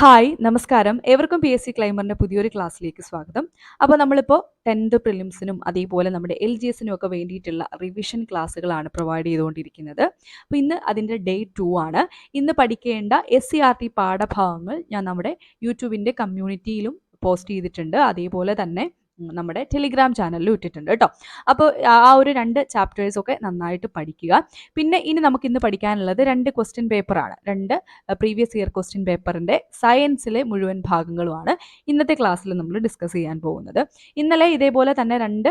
Hi നമസ്കാരം. ഏവർക്കും P S C ക്ലൈമറിന്റെ പുതിയൊരു ക്ലാസ്സിലേക്ക് സ്വാഗതം. അപ്പോൾ നമ്മളിപ്പോൾ ടെൻത്ത് പ്രിലിംസിനും അതേപോലെ നമ്മുടെ എൽ ജി എസിനും ഒക്കെ വേണ്ടിയിട്ടുള്ള റിവിഷൻ ക്ലാസ്സുകളാണ് പ്രൊവൈഡ് ചെയ്തുകൊണ്ടിരിക്കുന്നത്. അപ്പോൾ ഇന്ന് അതിന്റെ ഡേ ടു ആണ്. ഇന്ന് പഠിക്കേണ്ട എസ് സി ആർ ടി പാഠഭാഗങ്ങൾ ഞാൻ നമ്മുടെ യൂട്യൂബിന്റെ കമ്മ്യൂണിറ്റിയിലും പോസ്റ്റ് ചെയ്തിട്ടുണ്ട്. അതേപോലെ തന്നെ നമ്മുടെ ടെലിഗ്രാം ചാനലിൽ ഇട്ടിട്ടുണ്ട് കേട്ടോ. അപ്പോൾ ആ ഒരു രണ്ട് ചാപ്റ്റേഴ്സൊക്കെ നന്നായിട്ട് പഠിക്കുക. പിന്നെ ഇനി നമുക്ക് ഇന്ന് പഠിക്കാനുള്ളത് രണ്ട് ക്വസ്റ്റ്യൻ പേപ്പറാണ് രണ്ട് പ്രീവിയസ് ഇയർ ക്വസ്റ്റ്യൻ പേപ്പറിന്റെ സയൻസിലെ മുഴുവൻ ഭാഗങ്ങളുമാണ് ഇന്നത്തെ ക്ലാസ്സിൽ നമ്മൾ ഡിസ്കസ് ചെയ്യാൻ പോകുന്നത്. ഇന്നലെ ഇതേപോലെ തന്നെ രണ്ട്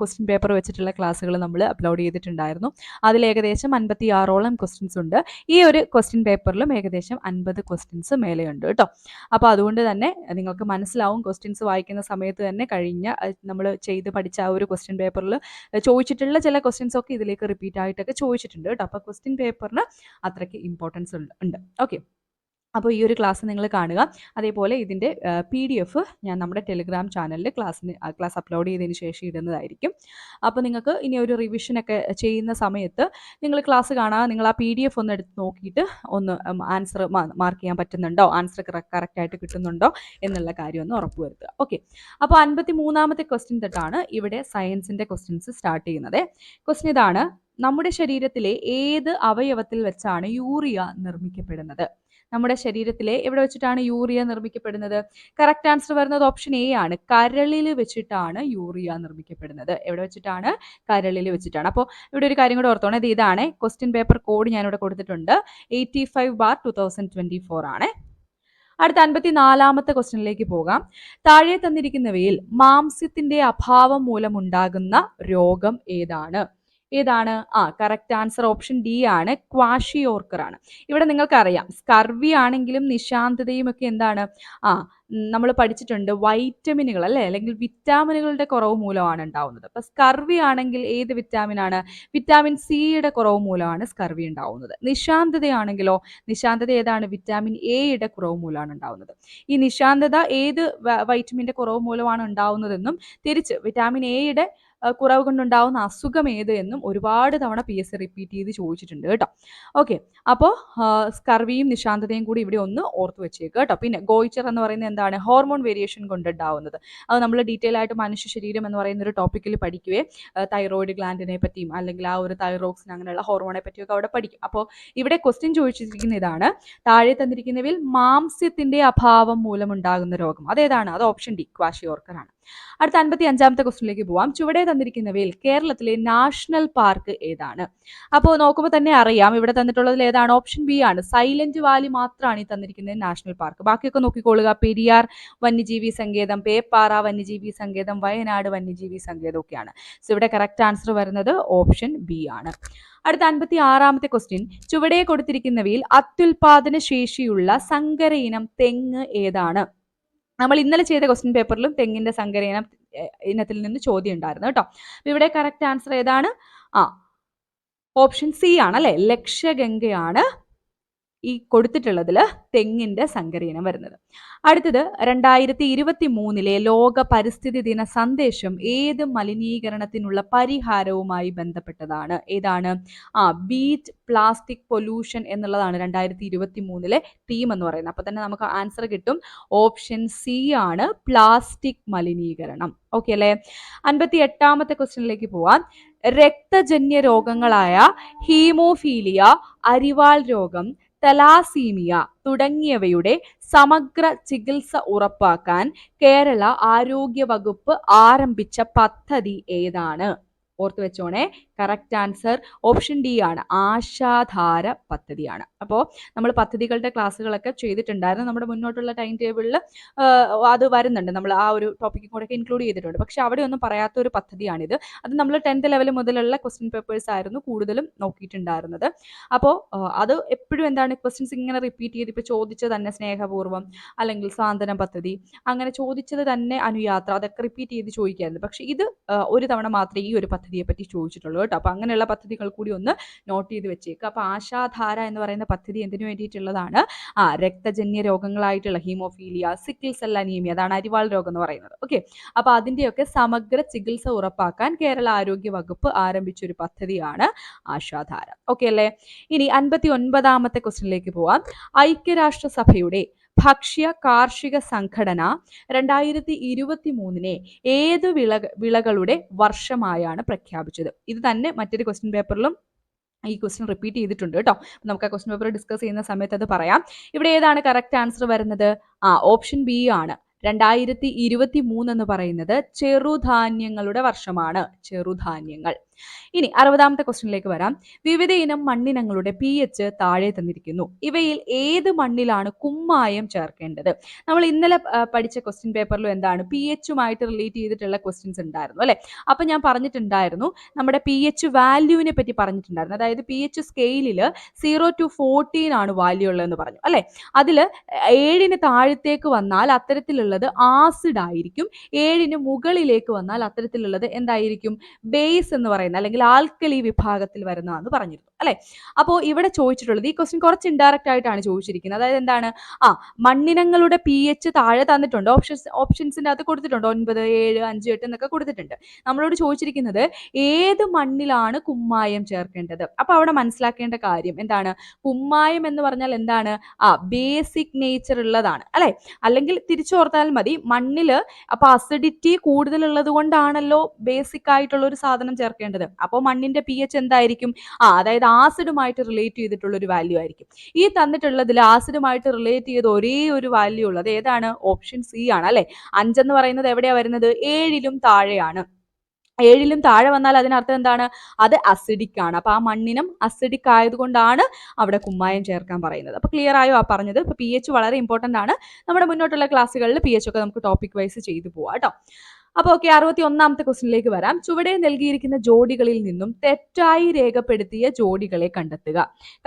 ക്വസ്റ്റ്യൻ പേപ്പർ വെച്ചിട്ടുള്ള ക്ലാസ്സുകൾ നമ്മൾ അപ്ലോഡ് ചെയ്തിട്ടുണ്ടായിരുന്നു. അതിൽ ഏകദേശം അൻപത്തി ആറോളം ക്വസ്റ്റ്യൻസ് ഉണ്ട്. ഈ ഒരു ക്വസ്റ്റ്യൻ പേപ്പറിലും ഏകദേശം അൻപത് ക്വസ്റ്റ്യൻസ് മേലെയുണ്ട് കേട്ടോ. അപ്പോൾ അതുകൊണ്ട് തന്നെ നിങ്ങൾക്ക് മനസ്സിലാവും ക്വസ്റ്റ്യൻസ് വായിക്കുന്ന സമയത്ത് തന്നെ കഴിഞ്ഞ നമ്മൾ ചെയ്ത് പഠിച്ച ആ ഒരു ക്വസ്റ്റ്യൻ പേപ്പറിൽ ചോദിച്ചിട്ടുള്ള ചില ക്വസ്റ്റ്യൻസ് ഒക്കെ ഇതിലേക്ക് റിപ്പീറ്റ് ആയിട്ടൊക്കെ ചോദിച്ചിട്ടുണ്ട് കേട്ടോ. അപ്പോൾ ക്വസ്റ്റ്യൻ പേപ്പറിന് അത്രയ്ക്ക് ഇമ്പോർട്ടൻസ് ഉണ്ട്. ഓക്കെ അപ്പോൾ ഈ ഒരു ക്ലാസ് നിങ്ങൾ കാണുക. അതേപോലെ ഇതിന്റെ പി ഡി എഫ് ഞാൻ നമ്മുടെ ടെലിഗ്രാം ചാനലിൽ ക്ലാസ്സിന് ക്ലാസ് അപ്ലോഡ് ചെയ്തതിന് ശേഷം ഇടുന്നതായിരിക്കും. അപ്പോൾ നിങ്ങൾക്ക് ഇനി ഒരു റിവിഷനൊക്കെ ചെയ്യുന്ന സമയത്ത് നിങ്ങൾ ക്ലാസ് കാണാൻ നിങ്ങൾ ആ പി ഡി എഫ് ഒന്ന് എടുത്ത് നോക്കിയിട്ട് ഒന്ന് ആൻസർ മാർക്ക് ചെയ്യാൻ പറ്റുന്നുണ്ടോ? ആൻസർ കറക്റ്റായിട്ട് കിട്ടുന്നുണ്ടോ? എന്നുള്ള കാര്യം ഒന്ന് ഉറപ്പുവരുത്തുക ഓക്കെ അപ്പോൾ അൻപത്തി മൂന്നാമത്തെ ക്വസ്റ്റ്യൻ തൊട്ടാണ് ഇവിടെ സയൻസിന്റെ ക്വസ്റ്റ്യൻസ് സ്റ്റാർട്ട് ചെയ്യുന്നത്. ക്വസ്റ്റ്യൻ ഇതാണ് നമ്മുടെ ശരീരത്തിലെ ഏത് അവയവത്തിൽ വെച്ചാണ് യൂറിയ നിർമ്മിക്കപ്പെടുന്നത്? നമ്മുടെ ശരീരത്തിലെ എവിടെ വെച്ചിട്ടാണ് യൂറിയ നിർമ്മിക്കപ്പെടുന്നത്? കറക്റ്റ് ആൻസർ വരുന്നത് ഓപ്ഷൻ എ ആണ്. കരളിൽ വെച്ചിട്ടാണ് യൂറിയ നിർമ്മിക്കപ്പെടുന്നത്. എവിടെ വെച്ചിട്ടാണ്? കരളിൽ വെച്ചിട്ടാണ്. അപ്പോൾ ഇവിടെ ഒരു കാര്യം കൂടെ ഓർത്തോണം. ഇത് ഇതാണ്. ക്വസ്റ്റ്യൻ പേപ്പർ കോഡ് ഞാനിവിടെ കൊടുത്തിട്ടുണ്ട്. Eighty five bar two thousand twenty four ആണ്. അടുത്ത അൻപത്തി നാലാമത്തെ ക്വസ്റ്റ്യനിലേക്ക് പോകാം. താഴെ തന്നിരിക്കുന്നവയിൽ മാംസ്യത്തിന്റെ അഭാവം മൂലമുണ്ടാകുന്ന രോഗം ഏതാണ്? ഏതാണ്? ആ കറക്റ്റ് ആൻസർ ഓപ്ഷൻ ഡി ആണ്. ക്വാഷിയോർക്കർ ആണ്. ഇവിടെ നിങ്ങൾക്കറിയാം സ്കർവി ആണെങ്കിലും നിശാന്തതയും ഒക്കെ എന്താണ്? ആ നമ്മൾ പഠിച്ചിട്ടുണ്ട് വൈറ്റമിനുകൾ അല്ലേ? അല്ലെങ്കിൽ വിറ്റാമിനുകളുടെ കുറവ് മൂലമാണ് ഉണ്ടാവുന്നത്. അപ്പൊ സ്കർവി ആണെങ്കിൽ ഏത് വിറ്റാമിൻ ആണ് വിറ്റാമിൻ സിയുടെ കുറവ് മൂലമാണ് സ്കർവി ഉണ്ടാവുന്നത്. നിശാന്തതയാണെങ്കിലോ നിശാന്തത ഏതാണ്? വിറ്റാമിൻ എയുടെ കുറവ് മൂലമാണ് ഉണ്ടാവുന്നത്. ഈ നിശാന്തത ഏത് വൈറ്റമിന്റെ കുറവ് മൂലമാണ് ഉണ്ടാവുന്നതെന്നും തിരിച്ച് വിറ്റാമിൻ എയുടെ കുറവ് കൊണ്ടുണ്ടാവുന്ന അസുഖം ഏത് എന്നും ഒരുപാട് തവണ പി എസ് സി റിപ്പീറ്റ് ചെയ്ത് ചോദിച്ചിട്ടുണ്ട് കേട്ടോ. ഓക്കെ. അപ്പോൾ സ്കർവിയും നിശാന്തതയും കൂടി ഇവിടെ ഒന്ന് ഓർത്ത് വെച്ചേക്കുക കേട്ടോ. പിന്നെ ഗോയിച്ചർ എന്ന് പറയുന്നത് എന്താണ് ഹോർമോൺ വേരിയേഷൻ കൊണ്ടുണ്ടാവുന്നത്. അത് നമ്മൾ ഡീറ്റെയിൽ ആയിട്ട് മനുഷ്യ ശരീരം എന്ന് പറയുന്ന ഒരു ടോപ്പിക്കിൽ പഠിക്കുകയെ തൈറോയിഡ് ഗ്ലാൻഡിനെ പറ്റിയും അല്ലെങ്കിൽ ആ ഒരു തൈറോക്സിൻ അങ്ങനെയുള്ള ഹോർമോണെ പറ്റിയൊക്കെ അവിടെ പഠിക്കും. അപ്പോൾ ഇവിടെ ക്വസ്റ്റ്യൻ ചോദിച്ചിരിക്കുന്ന ഇതാണ് താഴെ തന്നിരിക്കുന്നവയിൽ മാംസ്യത്തിന്റെ അഭാവം മൂലമുണ്ടാകുന്ന രോഗം. അതേതാണ് അത് ഓപ്ഷൻ ഡി ക്വാഷിയോർക്കറാണ് അടുത്ത അൻപത്തി അഞ്ചാമത്തെ ക്വസ്റ്റിനിലേക്ക് പോവാം. ചുവടെ തന്നിരിക്കുന്നവയിൽ കേരളത്തിലെ നാഷണൽ പാർക്ക് ഏതാണ്? അപ്പോൾ നോക്കുമ്പോൾ തന്നെ അറിയാം ഇവിടെ തന്നിട്ടുള്ളതിൽ ഏതാണ്? ഓപ്ഷൻ ബി ആണ്. സൈലന്റ് വാലി മാത്രമാണ് ഈ തന്നിരിക്കുന്നത് നാഷണൽ പാർക്ക്. ബാക്കിയൊക്കെ നോക്കിക്കൊള്ളുക പെരിയാർ വന്യജീവി സങ്കേതം പേപ്പാറ വന്യജീവി സങ്കേതം വയനാട് വന്യജീവി സങ്കേതം ഒക്കെയാണ്. സോ ഇവിടെ കറക്റ്റ് ആൻസർ വരുന്നത് ഓപ്ഷൻ ബി ആണ്. അടുത്ത അൻപത്തി ആറാമത്തെ ക്വസ്റ്റ്യൻ. ചുവടെ കൊടുത്തിരിക്കുന്നവയിൽ അത്യുൽപാദന ശേഷിയുള്ള സങ്കര ഇനം തെങ്ങ് ഏതാണ്? നമ്മൾ ഇന്നലെ ചെയ്ത ക്വസ്റ്റ്യൻ പേപ്പറിലും തെങ്ങിന്റെ സങ്കരയിനം ഇനത്തിൽ നിന്ന് ചോദ്യം ഉണ്ടായിരുന്നു കേട്ടോ. ഇവിടെ കറക്റ്റ് ആൻസർ ഏതാണ്? ആ ഓപ്ഷൻ സി ആണ് അല്ലെ? ലക്ഷഗംഗയാണ് ഈ കൊടുത്തിട്ടുള്ളതിൽ തെങ്ങിന്റെ സങ്കരീനം വരുന്നത്. അടുത്തത് രണ്ടായിരത്തി ഇരുപത്തി മൂന്നിലെ ലോക പരിസ്ഥിതി ദിന സന്ദേശം ഏത് മലിനീകരണത്തിനുള്ള പരിഹാരവുമായി ബന്ധപ്പെട്ടതാണ്? ഏതാണ്? ആ ബീറ്റ് പ്ലാസ്റ്റിക് പൊല്യൂഷൻ എന്നുള്ളതാണ് രണ്ടായിരത്തി ഇരുപത്തി മൂന്നിലെ തീം എന്ന് പറയുന്നത്. അപ്പോൾ തന്നെ നമുക്ക് ആൻസർ കിട്ടും. ഓപ്ഷൻ സി ആണ് പ്ലാസ്റ്റിക് മലിനീകരണം. ഓക്കെ അല്ലേ? അൻപത്തി എട്ടാമത്തെ ക്വസ്റ്റ്യനിലേക്ക് പോവാം. രക്തജന്യ രോഗങ്ങളായ ഹീമോഫീലിയ അരിവാൾ രോഗം തലാസീമിയ തുടങ്ങിയവയുടെ സമഗ്ര ചികിത്സ ഉറപ്പാക്കാൻ കേരള ആരോഗ്യ വകുപ്പ് ആരംഭിച്ച പദ്ധതി ഏതാണ്? ഓർത്തു വെച്ചോണേ. കറക്റ്റ് ആൻസർ ഓപ്ഷൻ ഡി ആണ്. ആശാധാര പദ്ധതിയാണ്. അപ്പോൾ നമ്മൾ പദ്ധതികളുടെ ക്ലാസ്സുകളൊക്കെ ചെയ്തിട്ടുണ്ടായിരുന്നു. നമ്മുടെ മുന്നോട്ടുള്ള ടൈം ടേബിളിൽ അത് വരുന്നുണ്ട്. നമ്മൾ ആ ഒരു ടോപ്പിക്കും കൂടെ ഇൻക്ലൂഡ് ചെയ്തിട്ടുണ്ട്. പക്ഷെ അവിടെ ഒന്നും പറയാത്ത ഒരു പദ്ധതിയാണിത്. അത് നമ്മൾ ടെൻത്ത് ലെവൽ മുതലുള്ള ക്വസ്റ്റ്യൻ പേപ്പേഴ്സ് ആയിരുന്നു കൂടുതലും നോക്കിയിട്ടുണ്ടായിരുന്നത്. അപ്പോൾ അത് എപ്പോഴും എന്താണ് ക്വസ്റ്റ്യൻസ് ഇങ്ങനെ റിപ്പീറ്റ് ചെയ്ത് ഇപ്പോൾ ചോദിച്ചത് തന്നെ സ്നേഹപൂർവം അല്ലെങ്കിൽ സാന്ത്വനം പദ്ധതി അങ്ങനെ ചോദിച്ചത് തന്നെ അനുയാത്ര അതൊക്കെ റിപ്പീറ്റ് ചെയ്ത് ചോദിക്കാറുണ്ട് പക്ഷെ ഇത് ഒരു തവണ മാത്രമേ ഈ ഒരു പദ്ധതിയെ പറ്റി ചോദിച്ചിട്ടുള്ളൂ കേട്ടോ. അപ്പോൾ അങ്ങനെയുള്ള പദ്ധതികൾ കൂടി ഒന്ന് നോട്ട് ചെയ്ത് വെച്ചേക്കുക അപ്പോൾ ആശാധാര എന്ന് പറയുന്ന പദ്ധതി എന്തിനു വേണ്ടിയിട്ടുള്ളതാണ്? ആ രക്തജന്യ രോഗങ്ങളായിട്ടുള്ള ഹീമോഫീലിയ സിക്കിൾ സെൽ അനീമിയ അതാണ് അരിവാൾ രോഗം എന്ന് പറയുന്നത്. ഓക്കെ അപ്പോൾ അതിന്റെയൊക്കെ സമഗ്ര ചികിത്സ ഉറപ്പാക്കാൻ കേരള ആരോഗ്യ വകുപ്പ് ആരംഭിച്ച ഒരു പദ്ധതിയാണ് ആശാധാര. ഓക്കെ അല്ലേ? ഇനി അൻപത്തി ഒൻപതാമത്തെ ക്വസ്റ്റിനിലേക്ക് പോവാം. ഐക്യരാഷ്ട്രസഭയുടെ ഭക്ഷ്യ കാർഷിക സംഘടന രണ്ടായിരത്തി ഇരുപത്തി മൂന്നിനെ ഏത് വിള വിളകളുടെ വർഷമായാണ് പ്രഖ്യാപിച്ചത്. ഇത് തന്നെ മറ്റൊരു ക്വസ്റ്റ്യൻ പേപ്പറിലും ഈ ക്വസ്റ്റ്യൻ റിപ്പീറ്റ് ചെയ്തിട്ടുണ്ട് കേട്ടോ. നമുക്ക് ആ ക്വസ്റ്റ്യൻ പേപ്പർ ഡിസ്കസ് ചെയ്യുന്ന സമയത്ത് അത് പറയാം. ഇവിടെ ഏതാണ് കറക്റ്റ് ആൻസർ വരുന്നത്? ആ ഓപ്ഷൻ ബി ആണ്. രണ്ടായിരത്തി ഇരുപത്തി മൂന്ന് എന്ന് പറയുന്നത് ചെറുധാന്യങ്ങളുടെ വർഷമാണ്. ചെറുധാന്യങ്ങൾ. ഇനി അറുപതാമത്തെ ക്വസ്റ്റ്യനിലേക്ക് വരാം. വിവിധ ഇനം മണ്ണിനങ്ങളുടെ പി എച്ച് താഴെ തന്നിരിക്കുന്നു. ഇവയിൽ ഏത് മണ്ണിലാണ് കുമ്മായം ചേർക്കേണ്ടത്? നമ്മൾ ഇന്നലെ പഠിച്ച ക്വസ്റ്റ്യൻ പേപ്പറിലും എന്താണ് പി എച്ചുമായിട്ട് റിലേറ്റ് ചെയ്തിട്ടുള്ള ക്വസ്റ്റ്യൻസ് ഉണ്ടായിരുന്നു അല്ലെ? അപ്പൊ ഞാൻ പറഞ്ഞിട്ടുണ്ടായിരുന്നു നമ്മുടെ പി എച്ച് വാല്യൂവിനെ പറ്റി പറഞ്ഞിട്ടുണ്ടായിരുന്നു. അതായത് പി എച്ച് സ്കെയിലിൽ സീറോ ടു ഫോർട്ടീൻ ആണ് വാല്യൂ ഉള്ളതെന്ന് പറഞ്ഞു അല്ലെ? അതിൽ ഏഴിന് താഴത്തേക്ക് വന്നാൽ അത്തരത്തിലുള്ളത് ആസിഡ് ആയിരിക്കും. ഏഴിന് മുകളിലേക്ക് വന്നാൽ അത്തരത്തിലുള്ളത് എന്തായിരിക്കും? ബേസ് എന്ന് പറയുന്നത് പറയുന്ന അല്ലെങ്കിൽ ആൽക്കലി വിഭാഗത്തിൽ വരുന്നതാണെന്ന് പറഞ്ഞിരുന്നു. അല്ലെ? അപ്പോൾ ഇവിടെ ചോദിച്ചിട്ടുള്ളത് ഈ ക്വസ്റ്റ്യൻ കുറച്ച് ഇൻഡയറക്റ്റ് ആയിട്ടാണ് ചോദിച്ചിരിക്കുന്നത്. അതായത് എന്താണ്? ആ മണ്ണിനങ്ങളുടെ പി എച്ച് താഴെ തന്നിട്ടുണ്ട്. ഓപ്ഷൻസ് ഓപ്ഷൻസിന്റെ അകത്ത് കൊടുത്തിട്ടുണ്ട്. ഒൻപത് ഏഴ് അഞ്ച് എട്ട് എന്നൊക്കെ കൊടുത്തിട്ടുണ്ട്. നമ്മളോട് ചോദിച്ചിരിക്കുന്നത് ഏത് മണ്ണിലാണ് കുമ്മായം ചേർക്കേണ്ടത്? അപ്പോൾ അവിടെ മനസ്സിലാക്കേണ്ട കാര്യം എന്താണ്? കുമ്മായം എന്ന് പറഞ്ഞാൽ എന്താണ്? ആ ബേസിക് നേച്ചർ ഉള്ളതാണ്. അല്ലെ? അല്ലെങ്കിൽ തിരിച്ചോർത്താൽ മതി. മണ്ണിൽ അപ്പോൾ അസിഡിറ്റി കൂടുതലുള്ളത് കൊണ്ടാണല്ലോ ബേസിക് ആയിട്ടുള്ള ഒരു സാധനം ചേർക്കേണ്ടത്. അപ്പോൾ മണ്ണിന്റെ പി എച്ച് എന്തായിരിക്കും? ആ അതായത് ആസിഡുമായിട്ട് റിലേറ്റ് ചെയ്തിട്ടുള്ള ഒരു വാല്യൂ ആയിരിക്കും. ഈ തന്നിട്ടുള്ളതിൽ ആസിഡുമായിട്ട് റിലേറ്റ് ചെയ്ത ഒരേ ഒരു വാല്യൂ ഉള്ളത് ഏതാണ്? ഓപ്ഷൻ സി ആണ് അല്ലെ? അഞ്ചെന്ന് പറയുന്നത് എവിടെയാ വരുന്നത്? ഏഴിലും താഴെയാണ്. ഏഴിലും താഴെ വന്നാൽ അതിനർത്ഥം എന്താണ്? അത് അസിഡിക് ആണ്. അപ്പൊ ആ മണ്ണിനും അസിഡിക് ആയതുകൊണ്ടാണ് അവിടെ കുമ്മായം ചേർക്കാൻ പറയുന്നത്. അപ്പൊ ക്ലിയർ ആയോ ആ പറഞ്ഞത്? ഇപ്പൊ പി എച്ച് വളരെ ഇമ്പോർട്ടന്റ് ആണ്. നമ്മുടെ മുന്നോട്ടുള്ള ക്ലാസ്സുകളിൽ പി എച്ച് ഒക്കെ നമുക്ക് ടോപ്പിക് വൈസ് ചെയ്തു പോവാം കേട്ടോ. അപ്പോൾ ഓക്കെ അറുപത്തി ഒന്നാമത്തെ ക്വസ്റ്റിനിലേക്ക് വരാം. ചുവടെ നൽകിയിരിക്കുന്ന ജോഡികളിൽ നിന്നും തെറ്റായി രേഖപ്പെടുത്തിയ ജോഡികളെ കണ്ടെത്തുക.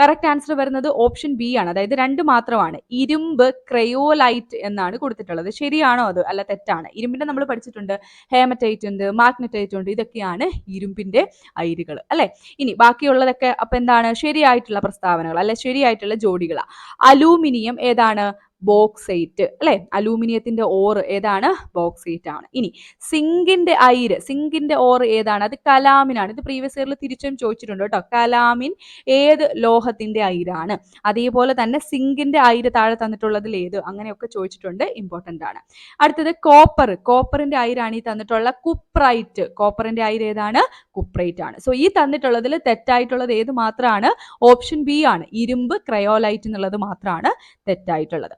കറക്റ്റ് ആൻസർ വരുന്നത് ഓപ്ഷൻ ബി ആണ്. അതായത് രണ്ട് മാത്രമാണ്. ഇരുമ്പ് ക്രയോലൈറ്റ് എന്നാണ് കൊടുത്തിട്ടുള്ളത്. ശരിയാണോ അത്? അല്ല തെറ്റാണ്. ഇരുമ്പിന്റെ നമ്മൾ പഠിച്ചിട്ടുണ്ട്. ഹേമറ്റൈറ്റ് ഉണ്ട് മാഗ്നറ്റൈറ്റ് ഉണ്ട്. ഇതൊക്കെയാണ് ഇരുമ്പിന്റെ അയിരുകൾ അല്ലെ? ഇനി ബാക്കിയുള്ളതൊക്കെ അപ്പൊ എന്താണ്? ശരിയായിട്ടുള്ള പ്രസ്താവനകൾ അല്ലെ? ശരിയായിട്ടുള്ള ജോഡികളാണ് അലൂമിനിയം ഏതാണ്? ബോക്സൈറ്റ് അല്ലെ? അലൂമിനിയത്തിന്റെ ഓർ ഏതാണ്? ബോക്സൈറ്റ് ആണ് ഇനി സിങ്കിന്റെ ഐര് സിങ്കിന്റെ ഓർ ഏതാണ്? അത് കലാമിനാണ്. ഇത് പ്രീവിയസ് ഇയറിൽ തിരിച്ചും ചോദിച്ചിട്ടുണ്ട് കേട്ടോ. കലാമിൻ ഏത് ലോഹത്തിന്റെ ഐരാണ് അതേപോലെ തന്നെ സിങ്കിന്റെ ഐര് താഴെ തന്നിട്ടുള്ളതിൽ ഏത്? അങ്ങനെയൊക്കെ ചോദിച്ചിട്ടുണ്ട്. ഇമ്പോർട്ടന്റ് ആണ്. അടുത്തത് കോപ്പർ. കോപ്പറിന്റെ ഐരാണ് ഈ തന്നിട്ടുള്ള കുപ്രൈറ്റ്. കോപ്പറിന്റെ ഐര് ഏതാണ്? കുപ്രൈറ്റ് ആണ് സോ ഈ തന്നിട്ടുള്ളതിൽ തെറ്റായിട്ടുള്ളത് ഏത് മാത്രമാണ്? ഓപ്ഷൻ ബി ആണ്. ഇരുമ്പ് ക്രയോലൈറ്റ് എന്നുള്ളത് മാത്രമാണ് തെറ്റായിട്ടുള്ളത്.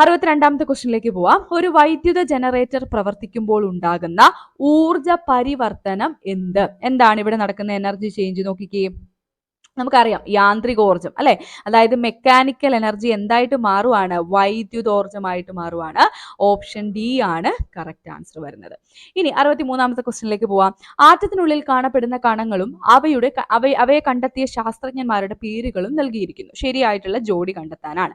അറുപത്തിരണ്ടാമത്തെ ക്വസ്റ്റ്യനിലേക്ക് പോവാം. ഒരു വൈദ്യുത ജനറേറ്റർ പ്രവർത്തിക്കുമ്പോൾ ഉണ്ടാകുന്ന ഊർജ പരിവർത്തനം എന്ത്? എന്താണ് ഇവിടെ നടക്കുന്ന എനർജി ചേഞ്ച് നോക്കിക്കേ. നമുക്കറിയാം യാന്ത്രികോർജം അല്ലെ? അതായത് മെക്കാനിക്കൽ എനർജി എന്തായിട്ട് മാറുവാണ്? വൈദ്യുതോർജമായിട്ട് മാറുവാണ്. ഓപ്ഷൻ ഡി ആണ് കറക്റ്റ് ആൻസർ വരുന്നത്. ഇനി അറുപത്തി മൂന്നാമത്തെ ക്വസ്റ്റ്യനിലേക്ക് പോവാം. ആറ്റത്തിനുള്ളിൽ കാണപ്പെടുന്ന കണങ്ങളും അവയുടെ അവയെ കണ്ടെത്തിയ ശാസ്ത്രജ്ഞന്മാരുടെ പേരുകളും നൽകിയിരിക്കുന്നു. ശരിയായിട്ടുള്ള ജോഡി കണ്ടെത്താനാണ്.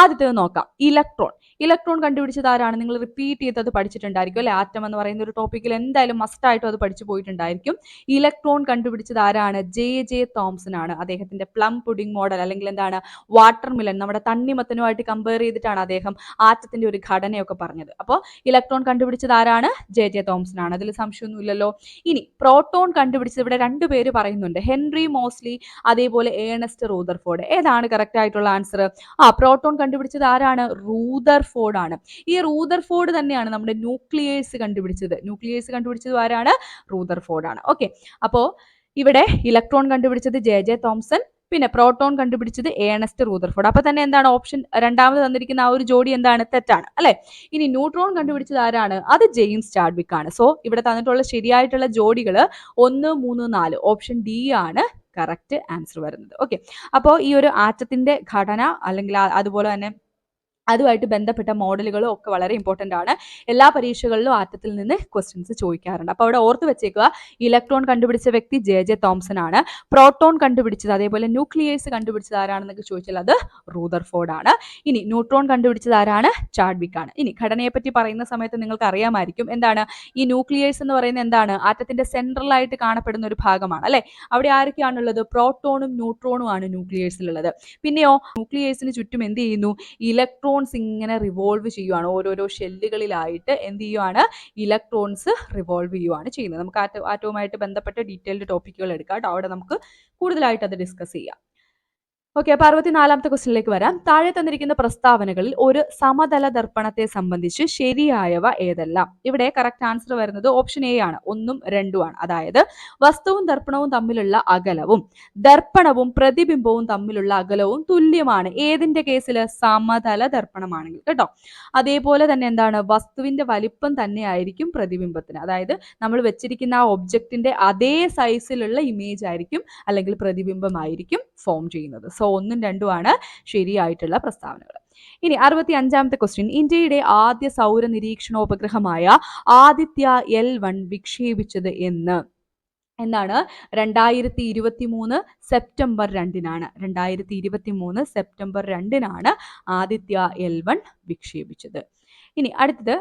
ആദ്യത്തേത് നോക്കാം. ഇലക്ട്രോൺ. ഇലക്ട്രോൺ കണ്ടുപിടിച്ചത് ആരാണ്? നിങ്ങൾ റിപ്പീറ്റ് ചെയ്തത് പഠിച്ചിട്ടുണ്ടായിരിക്കും അല്ലെ? ആറ്റം എന്ന് പറയുന്ന ഒരു ടോപ്പിക്കിൽ എന്തായാലും മസ്റ്റ് ആയിട്ടും അത് പഠിച്ചു പോയിട്ടുണ്ടായിരിക്കും. ഇലക്ട്രോൺ കണ്ടുപിടിച്ചത് ആരാണ്? ജെ ജെ തോംസൺ ആണ്. അദ്ദേഹത്തിന്റെ പ്ലം പുഡിംഗ് മോഡൽ അല്ലെങ്കിൽ എന്താണ്? വാട്ടർ മിലൻ നമ്മുടെ തണ്ണിമത്തനുമായിട്ട് കമ്പയർ ചെയ്തിട്ടാണ് അദ്ദേഹം ആറ്റത്തിന്റെ ഒരു ഘടനയൊക്കെ പറഞ്ഞത്. അപ്പോൾ ഇലക്ട്രോൺ കണ്ടുപിടിച്ചത് ആരാണ്? ജെ ജെ തോംസൺ ആണ്. അതിൽ സംശയമൊന്നുമില്ലല്ലോ ഇനി പ്രോട്ടോൺ കണ്ടുപിടിച്ചത് ഇവിടെ രണ്ടു പേര് പറയുന്നുണ്ട്. ഹെൻറി മോസ്ലി അതേപോലെ ഏണസ്റ്റ് റൂദർഫോർഡ് ഏതാണ് കറക്റ്റ് ആയിട്ടുള്ള ആൻസർ ആ പ്രോട്ടോൺ കണ്ടുപിടിച്ചത് ആരാണ്? റൂദർഫോർഡ് ആണ് ഈ റൂദർഫോർഡ് തന്നെയാണ് നമ്മുടെ ന്യൂക്ലിയേഴ്സ് കണ്ടുപിടിച്ചത്. ന്യൂക്ലിയേഴ്സ് കണ്ടുപിടിച്ചത് ആരാണ്? റൂദർഫോർഡ് ആണ് ഓക്കെ. അപ്പോൾ ഇവിടെ ഇലക്ട്രോൺ കണ്ടുപിടിച്ചത് ജെ ജെ തോംസൺ പിന്നെ പ്രോട്ടോൺ കണ്ടുപിടിച്ചത് ഏണസ്റ്റ് റൂദർഫോർഡ്. അപ്പൊ തന്നെ എന്താണ് ഓപ്ഷൻ രണ്ടാമത് തന്നിരിക്കുന്ന ആ ഒരു ജോഡി എന്താണ്? തെറ്റാണ്. അല്ലെ? ഇനി ന്യൂട്രോൺ കണ്ടുപിടിച്ചത് ആരാണ്? അത് ജെയിംസ് ചാഡ്വിക് ആണ്. സോ ഇവിടെ തന്നിട്ടുള്ള ശരിയായിട്ടുള്ള ജോഡികൾ ഒന്ന് മൂന്ന് നാല്. ഓപ്ഷൻ ഡി ആണ് കറക്റ്റ് ആൻസർ വരുന്നത്. ഓക്കെ. അപ്പോൾ ഈ ഒരു ആറ്റത്തിന്റെ ഘടന അല്ലെങ്കിൽ അതുപോലെ തന്നെ അതുമായിട്ട് ബന്ധപ്പെട്ട മോഡലുകളും ഒക്കെ വളരെ ഇമ്പോർട്ടന്റ് ആണ്. എല്ലാ പരീക്ഷകളിലും ആറ്റത്തിൽ നിന്ന് ക്വസ്റ്റ്യൻസ് ചോദിക്കാറുണ്ട്. അപ്പോൾ അവിടെ ഓർത്ത് വെച്ചേക്കുക ഇലക്ട്രോൺ കണ്ടുപിടിച്ച വ്യക്തി ജെ ജെ തോംസൺ ആണ്. പ്രോട്ടോൺ കണ്ടുപിടിച്ചത് അതേപോലെ ന്യൂക്ലിയേഴ്സ് കണ്ടുപിടിച്ചത് ആരാണെന്നൊക്കെ ചോദിച്ചാൽ അത് റൂദർഫോർഡ് ആണ്. ഇനി ന്യൂട്രോൺ കണ്ടുപിടിച്ചത് ആരാണ്? ചാഡ്വിക് ആണ്. ഇനി ഘടനയെപ്പറ്റി പറയുന്ന സമയത്ത് നിങ്ങൾക്ക് അറിയാമായിരിക്കും എന്താണ്? ഈ ന്യൂക്ലിയേഴ്സ് എന്ന് പറയുന്നത് എന്താണ്? ആറ്റത്തിന്റെ സെൻട്രലായിട്ട് കാണപ്പെടുന്ന ഒരു ഭാഗമാണ് അല്ലെ? അവിടെ ആരൊക്കെയാണുള്ളത്? പ്രോട്ടോണും ന്യൂട്രോണും ആണ് ന്യൂക്ലിയേഴ്സിലുള്ളത് പിന്നെയോ ന്യൂക്ലിയേഴ്സിന് ചുറ്റും എന്ത് ചെയ്യുന്നു? ഇലക്ട്രോൺ ഇലക്ട്രോൺസ് ഇങ്ങനെ റിവോൾവ് ചെയ്യുവാണ്. ഓരോരോ ഷെല്ലുകളിലായിട്ട് എന്ത് ചെയ്യുവാണ്? ഇലക്ട്രോൺസ് റിവോൾവ് ചെയ്യുവാണ് ചെയ്യുന്നത്. നമുക്ക് ആറ്റോ ആറ്റവുമായിട്ട് ബന്ധപ്പെട്ട ഡീറ്റെയിൽഡ് ടോപ്പിക്കുകൾ എടുക്കാം കേട്ടോ. അവിടെ നമുക്ക് കൂടുതലായിട്ട് അത് ഡിസ്കസ് ചെയ്യാം. ഓക്കെ അപ്പൊ അറുപത്തിനാലാമത്തെ ക്വസ്റ്റിനിലേക്ക് വരാം. താഴെ തന്നിരിക്കുന്ന പ്രസ്താവനകളിൽ ഒരു സമതല ദർപ്പണത്തെ സംബന്ധിച്ച് ശരിയായവ ഏതെല്ലാം? ഇവിടെ കറക്റ്റ് ആൻസർ വരുന്നത് ഓപ്ഷൻ എ ആണ് ഒന്നും രണ്ടും ആണ്. അതായത് വസ്തുവും ദർപ്പണവും തമ്മിലുള്ള അകലവും ദർപ്പണവും പ്രതിബിംബവും തമ്മിലുള്ള അകലവും തുല്യമാണ്. ഏതിന്റെ കേസിൽ സമതല ദർപ്പണമാണെങ്കിൽ കേട്ടോ. അതേപോലെ തന്നെ എന്താണ്? വസ്തുവിന്റെ വലിപ്പം തന്നെയായിരിക്കും പ്രതിബിംബത്തിന്. അതായത് നമ്മൾ വെച്ചിരിക്കുന്ന ആ ഒബ്ജക്റ്റിന്റെ അതേ സൈസിലുള്ള ഇമേജ് ആയിരിക്കും അല്ലെങ്കിൽ പ്രതിബിംബമായിരിക്കും. ഫോം ചെയ്യുന്നത്. സോ ഒന്നും രണ്ടുമാണ് ശരിയായിട്ടുള്ള പ്രസ്താവനകൾ. ഇനി അറുപത്തി അഞ്ചാമത്തെ ക്വസ്റ്റ്യൻ ഇന്ത്യയുടെ ആദ്യ സൗര നിരീക്ഷണോപഗ്രഹമായ ആദിത്യ എൽ വൺ വിക്ഷേപിച്ചത് എന്ന്. എന്നാണ് രണ്ടായിരത്തി ഇരുപത്തി മൂന്ന് സെപ്റ്റംബർ രണ്ടിനാണ്. രണ്ടായിരത്തി ഇരുപത്തി മൂന്ന് സെപ്റ്റംബർ രണ്ടിനാണ് ആദിത്യ എൽ വൺ വിക്ഷേപിച്ചത്. ഇനി അടുത്തത്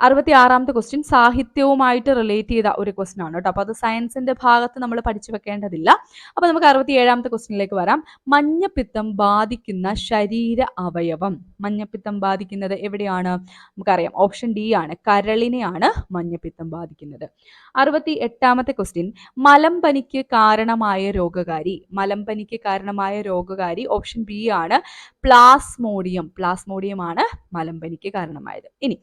അറുപത്തി ആറാമത്തെ ക്വസ്റ്റ്യൻ സാഹിത്യവുമായിട്ട് റിലേറ്റ് ചെയ്ത ഒരു ക്വസ്റ്റ്യൻ ആണ് കേട്ടോ. അപ്പോൾ അത് സയൻസിന്റെ ഭാഗത്ത് നമ്മൾ പഠിച്ചു വെക്കേണ്ടതില്ല. അപ്പോൾ നമുക്ക് അറുപത്തി ഏഴാമത്തെ ക്വസ്റ്റ്യനിലേക്ക് വരാം. മഞ്ഞപ്പിത്തം ബാധിക്കുന്ന ശരീര അവയവം. മഞ്ഞപ്പിത്തം ബാധിക്കുന്നത് എവിടെയാണ്? നമുക്കറിയാം. ഓപ്ഷൻ ഡി ആണ്. കരളിനെയാണ് മഞ്ഞപ്പിത്തം ബാധിക്കുന്നത്. അറുപത്തി എട്ടാമത്തെ ക്വസ്റ്റ്യൻ മലമ്പനിക്ക് കാരണമായ രോഗകാരി. മലമ്പനിക്ക് കാരണമായ രോഗകാരി ഓപ്ഷൻ ബി ആണ്. പ്ലാസ്മോഡിയം പ്ലാസ്മോഡിയം ആണ് മലമ്പനിക്ക് കാരണമായത്. ഇനി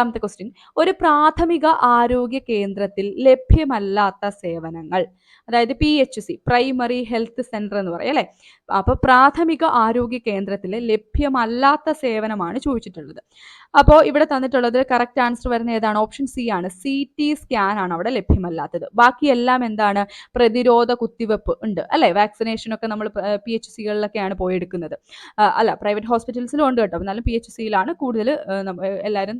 അറുപത്തൊമ്പതാമത്തെ ക്വസ്റ്റ്യൻ ഒരു പ്രാഥമിക ആരോഗ്യ കേന്ദ്രത്തിൽ ലഭ്യമല്ലാത്ത സേവനങ്ങൾ. അതായത് P H C primary health centre എന്ന് പറയും അല്ലെ? അപ്പൊ പ്രാഥമിക ആരോഗ്യ കേന്ദ്രത്തിൽ ലഭ്യമല്ലാത്ത സേവനമാണ് ചോദിച്ചിട്ടുള്ളത്. അപ്പോൾ ഇവിടെ തന്നിട്ടുള്ളത് കറക്റ്റ് ആൻസർ വരുന്ന ഏതാണ്? ഓപ്ഷൻ സി ആണ്. സി ടി സ്കാൻ ആണ് അവിടെ ലഭ്യമല്ലാത്തത്. ബാക്കിയെല്ലാം എന്താണ്? പ്രതിരോധ കുത്തിവെപ്പ് ഉണ്ട് അല്ലെ? വാക്സിനേഷൻ ഒക്കെ നമ്മൾ പി എച്ച് സികളിലൊക്കെയാണ് പോയി എടുക്കുന്നത് അല്ല പ്രൈവറ്റ് ഹോസ്പിറ്റൽസിലും ഉണ്ട് കേട്ടോ. എന്നാലും പി എച്ച് സിയിലാണ് കൂടുതൽ എല്ലാവരും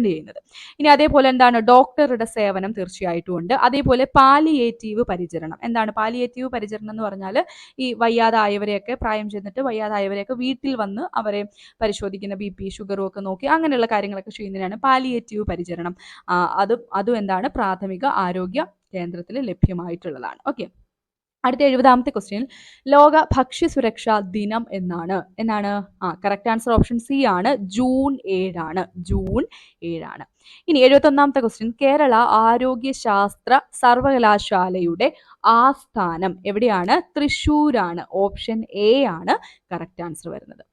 ഡിപ്പെൻഡ് ചെയ്യുന്നത്. ഇനി അതേപോലെ എന്താണ്? ഡോക്ടറുടെ സേവനം തീർച്ചയായിട്ടും ഉണ്ട്. അതേപോലെ പാലിയേറ്റീവ് പരിചരണം. എന്താണ് പാലിയേറ്റീവ് പരിചരണം എന്ന് പറഞ്ഞാൽ ഈ വയ്യാതായവരെയൊക്കെ പ്രായം ചെന്നിട്ട് വയ്യാതായവരെയൊക്കെ വീട്ടിൽ വന്ന് അവരെ പരിശോധിക്കുന്ന ബി പി ഷുഗറും ഒക്കെ നോക്കി അങ്ങനെയുള്ള കാര്യങ്ങളൊക്കെ ചെയ്യുന്നതിനാണ് പാലിയേറ്റീവ് പരിചരണം. അതും അതും എന്താണ്? പ്രാഥമിക ആരോഗ്യ കേന്ദ്രത്തിൽ ലഭ്യമായിട്ടുള്ളതാണ്. ഓക്കെ അടുത്ത എഴുപതാമത്തെ ക്വസ്റ്റ്യൻ ലോക ഭക്ഷ്യ സുരക്ഷാ ദിനം എന്നാണ്. എന്നാണ്? ആ കറക്റ്റ് ആൻസർ ഓപ്ഷൻ സി ആണ്. ജൂൺ ഏഴാണ്. ജൂൺ ഏഴാണ്. ഇനി എഴുപത്തൊന്നാമത്തെ ക്വസ്റ്റ്യൻ കേരള ആരോഗ്യശാസ്ത്ര സർവകലാശാലയുടെ ആസ്ഥാനം എവിടെയാണ്? തൃശ്ശൂരാണ്. ഓപ്ഷൻ എ ആണ്. കറക്റ്റ് ആൻസർ വരുന്നത്.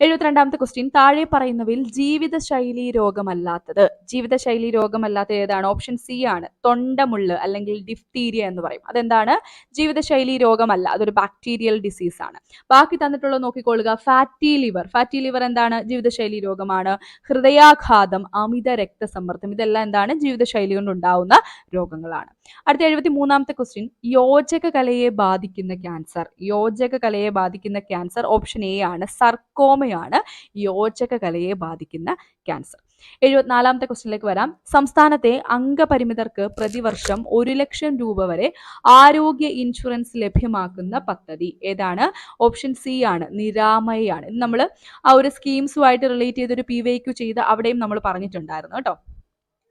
എഴുപത്തിരണ്ടാമത്തെ ക്വസ്റ്റ്യൻ താഴെ പറയുന്നവയിൽ ജീവിതശൈലി രോഗമല്ലാത്തത്. ജീവിതശൈലി രോഗമല്ലാത്ത ഏതാണ്? ഓപ്ഷൻ സി ആണ്. തൊണ്ടമുള്ള് അല്ലെങ്കിൽ ഡിഫ്തീരിയ എന്ന് പറയും. അതെന്താണ്? ജീവിതശൈലി രോഗമല്ല. അതൊരു ബാക്ടീരിയൽ ഡിസീസ് ആണ്. ബാക്കി തന്നിട്ടുള്ള നോക്കിക്കൊള്ളുക. ഫാറ്റി ലിവർ ഫാറ്റി ലിവർ എന്താണ്? ജീവിതശൈലി രോഗമാണ്. ഹൃദയാഘാതം അമിത രക്തസമ്മർദ്ദം ഇതെല്ലാം എന്താണ്? ജീവിതശൈലി കൊണ്ട് ഉണ്ടാവുന്ന രോഗങ്ങളാണ്. അടുത്ത എഴുപത്തി മൂന്നാമത്തെ ക്വസ്റ്റ്യൻ യോജക കലയെ ബാധിക്കുന്ന ക്യാൻസർ യോജക കലയെ ബാധിക്കുന്ന ക്യാൻസർ ഓപ്ഷൻ എ ആണ്. സർക്കോമ ഗ്ലോക്കോമയാണ് യോജക കലയെ ബാധിക്കുന്ന ക്യാൻസർ എഴുപത്തിനാലാമത്തെ ക്വസ്റ്റ്യനിലേക്ക് വരാം. സംസ്ഥാനത്തെ അംഗപരിമിതർക്ക് പ്രതിവർഷം ഒരു ലക്ഷം രൂപ വരെ ആരോഗ്യ ഇൻഷുറൻസ് ലഭ്യമാക്കുന്ന പദ്ധതി. ഏതാണ്? ഓപ്ഷൻ സി ആണ്. നിരാമയാണ് നമ്മൾ ആ ഒരു സ്കീംസുമായിട്ട് റിലേറ്റ് ചെയ്തൊരു പി വൈ ക്യു ചെയ്ത് അവിടെയും നമ്മൾ പറഞ്ഞിട്ടുണ്ടായിരുന്നു കേട്ടോ.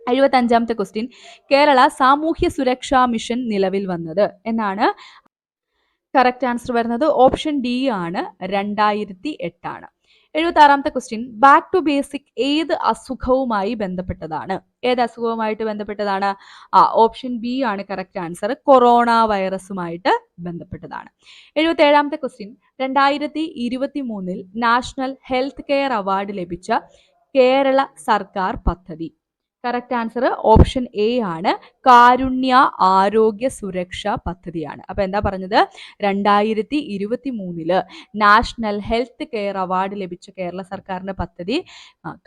എഴുപത്തി അഞ്ചാമത്തെ ക്വസ്റ്റ്യൻ കേരള സാമൂഹ്യ സുരക്ഷാ മിഷൻ നിലവിൽ വന്നത് എന്നാണ്? കറക്റ്റ് ആൻസർ വരുന്നത്. ഓപ്ഷൻ ഡി ആണ്. രണ്ടായിരത്തി എട്ടാണ്. എഴുപത്തി ആറാമത്തെ ക്വസ്റ്റ്യൻ ബാക്ക് ടു ബേസിക് ഏത് അസുഖവുമായി ബന്ധപ്പെട്ടതാണ്? ഏത് അസുഖവുമായിട്ട് ബന്ധപ്പെട്ടതാണ്? ആ ഓപ്ഷൻ ബി ആണ് കറക്റ്റ് ആൻസർ കൊറോണ വൈറസുമായിട്ട് ബന്ധപ്പെട്ടതാണ്. എഴുപത്തി ഏഴാമത്തെ ക്വസ്റ്റ്യൻ രണ്ടായിരത്തി ഇരുപത്തി മൂന്നിൽ നാഷണൽ ഹെൽത്ത് കെയർ അവാർഡ് ലഭിച്ച കേരള സർക്കാർ പദ്ധതി. കറക്റ്റ് ആൻസർ ഓപ്ഷൻ എ ആണ്. കാരുണ്യ ആരോഗ്യ സുരക്ഷ പദ്ധതിയാണ്. അപ്പൊ എന്താ പറഞ്ഞത്? രണ്ടായിരത്തി ഇരുപത്തി മൂന്നിൽ നാഷണൽ ഹെൽത്ത് കെയർ അവാർഡ് ലഭിച്ച കേരള സർക്കാരിന്റെ പദ്ധതി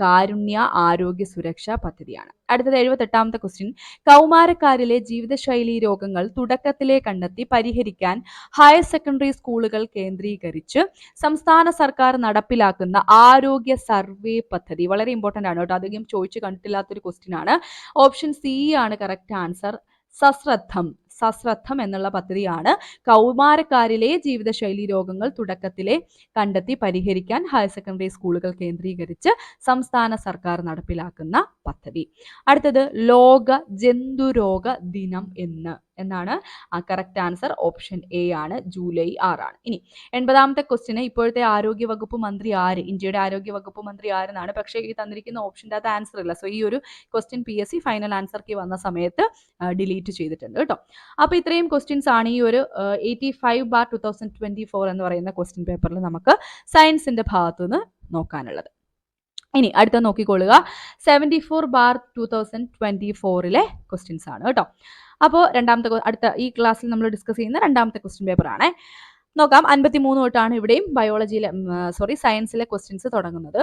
കാരുണ്യ ആരോഗ്യ സുരക്ഷ പദ്ധതിയാണ്. അടുത്തത് എഴുപത്തെട്ടാമത്തെ ക്വസ്റ്റ്യൻ കൗമാരക്കാരിലെ ജീവിതശൈലി രോഗങ്ങൾ തുടക്കത്തിലെ കണ്ടെത്തി പരിഹരിക്കാൻ ഹയർ സെക്കൻഡറി സ്കൂളുകൾ കേന്ദ്രീകരിച്ച് സംസ്ഥാന സർക്കാർ നടപ്പിലാക്കുന്ന ആരോഗ്യ സർവേ പദ്ധതി. വളരെ ഇമ്പോർട്ടന്റ് ആണ് കേട്ടോ. അധികം ചോദിച്ചു കണ്ടിട്ടില്ലാത്തൊരു ക്വസ്റ്റ്യൻ ആണ് ഓപ്ഷൻ സി ആണ് കറക്റ്റ് ആൻസർ സശ്രദ്ധം. സശ്രദ്ധം എന്നുള്ള പദ്ധതിയാണ് കൗമാരക്കാരിലെ ജീവിതശൈലി രോഗങ്ങൾ തുടക്കത്തിലെ കണ്ടെത്തി പരിഹരിക്കാൻ ഹയർ സെക്കൻഡറി സ്കൂളുകൾ കേന്ദ്രീകരിച്ച് സംസ്ഥാന സർക്കാർ നടപ്പിലാക്കുന്ന പദ്ധതി. അടുത്തത് ലോക ജന്തുരോഗ ദിനം എന്ന്. എന്നാണ് കറക്റ്റ് ആൻസർ ഓപ്ഷൻ എ ആണ് ജൂലൈ ആറാണ്. ഇനി എൺപതാമത്തെ ക്വസ്റ്റിന് ഇപ്പോഴത്തെ ആരോഗ്യ വകുപ്പ് മന്ത്രി ആര്? ഇന്ത്യയുടെ ആരോഗ്യ വകുപ്പ് മന്ത്രി ആരെന്നാണ്? പക്ഷേ ഈ തന്നിരിക്കുന്ന ഓപ്ഷന്റെ അത് ആൻസർ ഇല്ല. സോ ഈ ഒരു question P S C final ആൻസർക്ക് വന്ന സമയത്ത് ഡിലീറ്റ് ചെയ്തിട്ടുണ്ട് കേട്ടോ. അപ്പോൾ ഇത്രയും ക്വസ്റ്റ്യൻസ് ആണ് ഈ ഒരു eighty five bar two thousand twenty four എന്ന് പറയുന്ന ക്വസ്റ്റ്യൻ പേപ്പറിൽ നമുക്ക് സയൻസിന്റെ ഭാഗത്തു നിന്ന് നോക്കാനുള്ളത്. ഇനി അടുത്ത നോക്കിക്കൊള്ളുക. Seventy four bar two thousand twenty ഫോറിലെ questions ആണ് കേട്ടോ. അപ്പോൾ രണ്ടാമത്തെ അടുത്ത ഈ ക്ലാസ്സിൽ നമ്മൾ ഡിസ്കസ് ചെയ്യുന്ന രണ്ടാമത്തെ ക്വസ്റ്റ്യൻ പേപ്പർ ആണ്. നോക്കാം അൻപത്തി മൂന്ന് തൊട്ടാണ് ഇവിടെയും ബയോളജിയിലെ സോറി സയൻസിലെ ക്വസ്റ്റ്യൻസ് തുടങ്ങുന്നത്.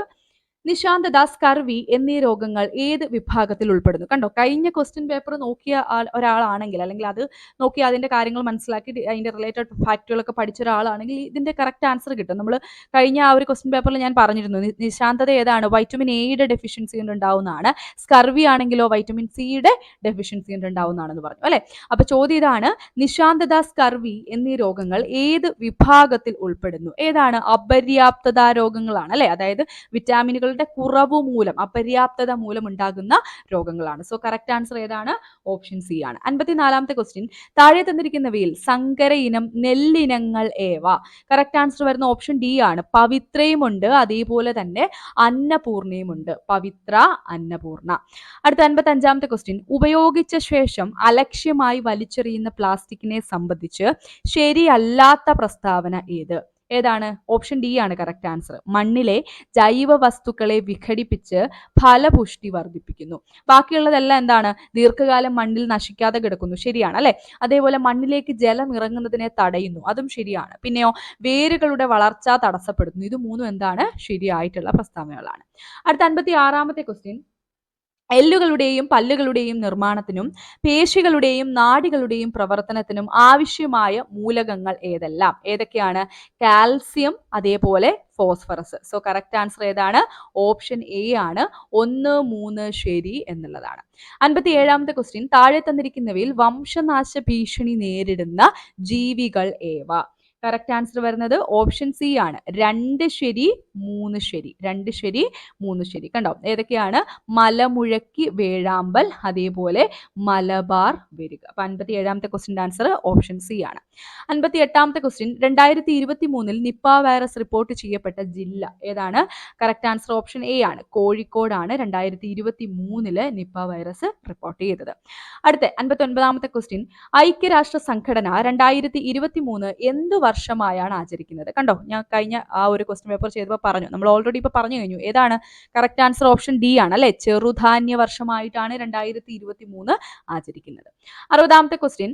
നിശാന്തത കർവി എന്നീ രോഗങ്ങൾ ഏത് വിഭാഗത്തിൽ ഉൾപ്പെടുന്നു? കണ്ടോ കഴിഞ്ഞ ക്വസ്റ്റ്യൻ പേപ്പർ നോക്കിയ ഒരാളാണെങ്കിൽ അല്ലെങ്കിൽ അത് നോക്കി അതിന്റെ കാര്യങ്ങൾ മനസ്സിലാക്കി അതിന്റെ റിലേറ്റഡ് ഫാക്റ്റുകളൊക്കെ പഠിച്ച ഒരാളാണെങ്കിൽ ഇതിന്റെ കറക്റ്റ് ആൻസർ കിട്ടും. നമ്മൾ കഴിഞ്ഞ ആ ഒരു ക്വസ്റ്റ്യൻ പേപ്പറിൽ ഞാൻ പറഞ്ഞിരുന്നു നിശാന്തത ഏതാണ്? വൈറ്റമിൻ എയുടെ ഡെഫിഷ്യൻസി കൊണ്ട് ഉണ്ടാവുന്നതാണ്. സ്കർവി ആണെങ്കിലോ വൈറ്റമിൻ സിയുടെ ഡെഫിഷ്യൻസി കൊണ്ട് ഉണ്ടാവുന്നതാണെന്ന് പറഞ്ഞു അല്ലെ? അപ്പൊ ചോദ്യം ഇതാണ് നിശാന്തത സ്കർവി എന്നീ രോഗങ്ങൾ ഏത് വിഭാഗത്തിൽ ഉൾപ്പെടുന്നു? ഏതാണ്? അപര്യാപ്തത രോഗങ്ങളാണ് അല്ലെ? അതായത് വിറ്റാമിനുകളുടെ കുറവ് മൂലം അപര്യാപ്തത മൂലം ഉണ്ടാകുന്ന രോഗങ്ങളാണ്. സോ കറക്റ്റ് ആൻസർ ഏതാണ്? ഓപ്ഷൻ സി ആണ്. അൻപത്തിനാലാമത്തെ ക്വസ്റ്റ്യൻ താഴെ തന്നിരിക്കുന്നവയിൽ സങ്കര ഇനം നെല്ലിനങ്ങൾ ഏവ? കറക്റ്റ് ആൻസർ വരുന്ന ഓപ്ഷൻ ഡി ആണ്. പവിത്രയുമുണ്ട് അതേപോലെ തന്നെ അന്നപൂർണയുമുണ്ട് പവിത്ര അന്നപൂർണ. അടുത്ത അൻപത്തി അഞ്ചാമത്തെ ക്വസ്റ്റ്യൻ ഉപയോഗിച്ച ശേഷം അലക്ഷ്യമായി വലിച്ചെറിയുന്ന പ്ലാസ്റ്റിക്കിനെ സംബന്ധിച്ച് ശരിയല്ലാത്ത പ്രസ്താവന ഏത്? ഏതാണ്? ഓപ്ഷൻ ഡി ആണ് കറക്റ്റ് ആൻസർ മണ്ണിലെ ജൈവ വസ്തുക്കളെ വിഘടിപ്പിച്ച് ഫലപുഷ്ടി വർദ്ധിപ്പിക്കുന്നു. ബാക്കിയുള്ളതെല്ലാം എന്താണ്? ദീർഘകാലം മണ്ണിൽ നശിക്കാതെ കിടക്കുന്നു. ശരിയാണ് അല്ലെ? അതേപോലെ മണ്ണിലേക്ക് ജലം ഇറങ്ങുന്നതിനെ തടയുന്നു. അതും ശരിയാണ്. പിന്നെയോ വേരുകളുടെ വളർച്ച തടസ്സപ്പെടുന്നു. ഇത് മൂന്നും എന്താണ്? ശരിയായിട്ടുള്ള പ്രസ്താവനകളാണ്. അടുത്ത അൻപത്തി ആറാമത്തെ ക്വസ്റ്റ്യൻ എല്ലുകളുടെയും പല്ലുകളുടെയും നിർമ്മാണത്തിനും പേശികളുടെയും നാടികളുടെയും പ്രവർത്തനത്തിനും ആവശ്യമായ മൂലകങ്ങൾ ഏതെല്ലാം? ഏതൊക്കെയാണ്? കാൽസ്യം അതേപോലെ ഫോസ്ഫറസ്. സോ കറക്റ്റ് ആൻസർ ഏതാണ്? ഓപ്ഷൻ എ ആണ്. ഒന്ന് മൂന്ന് ശരി എന്നുള്ളതാണ്. അൻപത്തി ഏഴാമത്തെ ക്വസ്റ്റ്യൻ താഴെ തന്നിരിക്കുന്നവയിൽ വംശനാശ ഭീഷണി നേരിടുന്ന ജീവികൾ ഏവ? കറക്റ്റ് ആൻസർ വരുന്നത് ഓപ്ഷൻ സി ആണ്. രണ്ട് ശരി മൂന്ന് ശരി. രണ്ട് ശരി മൂന്ന് ശരി. കണ്ടോ? ഏതൊക്കെയാണ്? മലമുഴക്കി വേഴാമ്പൽ അതേപോലെ മലബാർ വരിക. അപ്പൊ അൻപത്തി ഏഴാമത്തെ ക്വസ്റ്റിന്റെ ആൻസർ ഓപ്ഷൻ സി ആണ്. അൻപത്തി എട്ടാമത്തെ ക്വസ്റ്റ്യൻ രണ്ടായിരത്തി ഇരുപത്തി മൂന്നിൽ നിപ്പ വൈറസ് റിപ്പോർട്ട് ചെയ്യപ്പെട്ട ജില്ല ഏതാണ്? കറക്റ്റ് ആൻസർ ഓപ്ഷൻ എ ആണ്. കോഴിക്കോടാണ് രണ്ടായിരത്തി ഇരുപത്തി മൂന്നിൽ നിപ്പ വൈറസ് റിപ്പോർട്ട് ചെയ്തത്. അടുത്ത അൻപത്തി ഒൻപതാമത്തെ ക്വസ്റ്റ്യൻ ഐക്യരാഷ്ട്ര സംഘടന രണ്ടായിരത്തി ഇരുപത്തി മൂന്ന് എന്ത് വർഷമായാണ് ആചരിക്കുന്നത്. കണ്ടോ? ഞാൻ കഴിഞ്ഞ ആ ഒരു ക്വസ്റ്റ്യൻ പേപ്പർ ചെയ്തപ്പോൾ പറഞ്ഞു. നമ്മൾ ഓൾറെഡി ഇപ്പോൾ പറഞ്ഞു കഴിഞ്ഞു. ഏതാണ്? കറക്റ്റ് ആൻസർ ഓപ്ഷൻ ഡി ആണ് അല്ലെ? ചെറുധാന്യ വർഷമായിട്ടാണ് രണ്ടായിരത്തി ഇരുപത്തി മൂന്ന് ആചരിക്കുന്നത്. അറുപതാമത്തെ ക്വസ്റ്റ്യൻ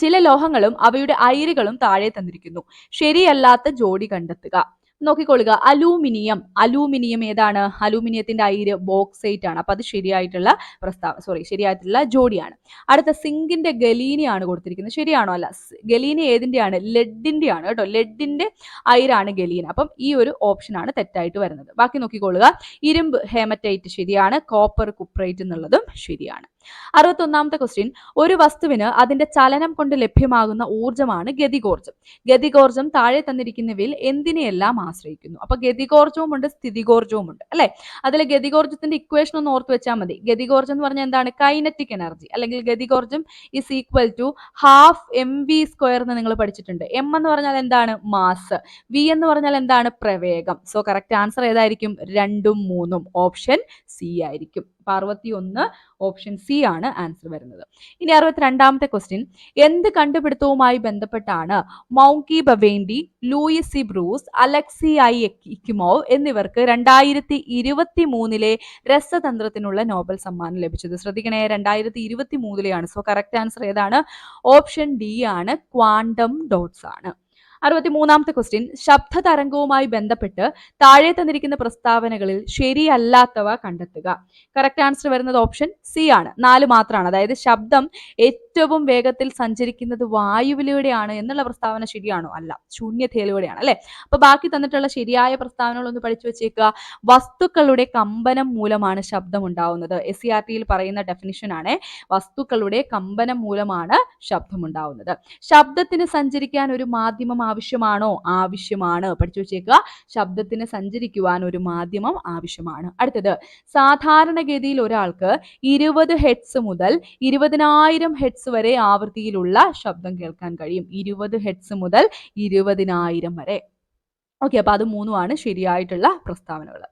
ചില ലോഹങ്ങളും അവയുടെ അയിരുകളും താഴെ തന്നിരിക്കുന്നു. ശരിയല്ലാത്ത ജോഡി കണ്ടെത്തുക. നോക്കിക്കൊള്ളുക. അലൂമിനിയം. അലൂമിനിയം ഏതാണ്? അലൂമിനിയത്തിന്റെ അയിര് ബോക്സൈറ്റ് ആണ്. അപ്പൊ അത് ശരിയായിട്ടുള്ള പ്രസ്താവന സോറി ശരിയായിട്ടുള്ള ജോഡിയാണ്. അടുത്ത സിങ്കിന്റെ ഗലീനിയാണ് കൊടുത്തിരിക്കുന്നത്. ശരിയാണോ? അല്ല. ഗലീനി ഏതിന്റെയാണ്? ലെഡിന്റെ ആണ് കേട്ടോ. ലെഡിന്റെ അയിരാണ് ഗലീന. അപ്പം ഈ ഒരു ഓപ്ഷനാണ് തെറ്റായിട്ട് വരുന്നത്. ബാക്കി നോക്കിക്കൊള്ളുക. ഇരുമ്പ് ഹേമറ്റൈറ്റ് ശരിയാണ്. കോപ്പർ കുപ്രൈറ്റ് എന്നുള്ളതും ശരിയാണ്. അറുപത്തൊന്നാമത്തെ ക്വസ്റ്റ്യൻ ഒരു വസ്തുവിന് അതിന്റെ ചലനം കൊണ്ട് ലഭ്യമാകുന്ന ഊർജമാണ് ഗതികോർജം. ഗതികോർജം താഴെ തന്നിരിക്കുന്നവയിൽ എന്തിനെയെല്ലാം ആശ്രയിക്കുന്നു? അപ്പൊ ഗതികോർജവും ഉണ്ട് സ്ഥിതികോർജവും ഉണ്ട് അല്ലെ? അതിൽ ഗതികോർജത്തിന്റെ ഇക്വേഷൻ ഒന്ന് ഓർത്ത് വെച്ചാൽ മതി. ഗതികോർജം എന്ന് പറഞ്ഞാൽ എന്താണ്? കൈനറ്റിക് എനർജി അല്ലെങ്കിൽ ഗതികോർജം is equal to half M V square എന്ന് നിങ്ങൾ പഠിച്ചിട്ടുണ്ട്. എം എന്ന് പറഞ്ഞാൽ എന്താണ്? മാസ് വി എന്ന് പറഞ്ഞാൽ എന്താണ്? പ്രവേഗം. സോ കറക്റ്റ് ആൻസർ ഏതായിരിക്കും? രണ്ടും മൂന്നും. ഓപ്ഷൻ സി ആയിരിക്കും. അറുപത്തി ഒന്ന് ഓപ്ഷൻ സി ആണ് ആൻസർ വരുന്നത്. ഇനി അറുപത്തിരണ്ടാമത്തെ ക്വസ്റ്റ്യൻ എന്ത് കണ്ടുപിടുത്തവുമായി ബന്ധപ്പെട്ടാണ് Moungi Bawendi Louis C Brus Alexei I Ekimov എന്നിവർക്ക് രണ്ടായിരത്തി ഇരുപത്തി മൂന്നിലെ രസതന്ത്രത്തിനുള്ള നോബൽ സമ്മാനം ലഭിച്ചത്. ശ്രദ്ധിക്കണേ രണ്ടായിരത്തി ഇരുപത്തി മൂന്നിലെയാണ് സോ കറക്റ്റ് ആൻസർ ഏതാണ്? ഓപ്ഷൻ ഡി ആണ്. ക്വാണ്ടം ഡോട്ട്സ് ആണ്. അറുപത്തി മൂന്നാമത്തെ ക്വസ്റ്റ്യൻ ശബ്ദ തരംഗവുമായി ബന്ധപ്പെട്ട് താഴെ തന്നിരിക്കുന്ന പ്രസ്താവനകളിൽ ശരിയല്ലാത്തവ കണ്ടെത്തുക. കറക്റ്റ് ആൻസർ വരുന്നത് ഓപ്ഷൻ സി ആണ്. നാല് മാത്രമാണ്. അതായത് ശബ്ദം ഏറ്റവും വേഗത്തിൽ സഞ്ചരിക്കുന്നത് വായുവിലൂടെയാണ് എന്നുള്ള പ്രസ്താവന ശരിയാണോ? അല്ല. ശൂന്യതയിലൂടെയാണ് അല്ലെ? അപ്പൊ ബാക്കി തന്നിട്ടുള്ള ശരിയായ പ്രസ്താവനകളൊന്ന് പഠിച്ചു വെച്ചേക്കുക. വസ്തുക്കളുടെ കമ്പനം മൂലമാണ് ശബ്ദം ഉണ്ടാവുന്നത്. എസ് സി ആർ ടിയിൽ പറയുന്ന ഡെഫിനിഷൻ ആണ് വസ്തുക്കളുടെ കമ്പനം മൂലമാണ് ശബ്ദം ഉണ്ടാവുന്നത്. ശബ്ദത്തിന് സഞ്ചരിക്കാൻ ഒരു മാധ്യമം ആവശ്യമാണോ? ആവശ്യമാണ്. പഠിച്ചു വെച്ചേക്കുക. ശബ്ദത്തിന് സഞ്ചരിക്കുവാൻ ഒരു മാധ്യമം ആവശ്യമാണ്. അടുത്തത് സാധാരണഗതിയിൽ ഒരാൾക്ക് ഇരുപത് ഹെഡ്സ് മുതൽ ഇരുപതിനായിരം ഹെഡ്സ് വരെ ആവൃത്തിയിലുള്ള ശബ്ദം കേൾക്കാൻ കഴിയും. ഇരുപത് ഹെഡ്സ് മുതൽ ഇരുപതിനായിരം വരെ. ഓക്കെ അപ്പൊ അത് മൂന്നുമാണ് ശരിയായിട്ടുള്ള പ്രസ്താവനകൾ.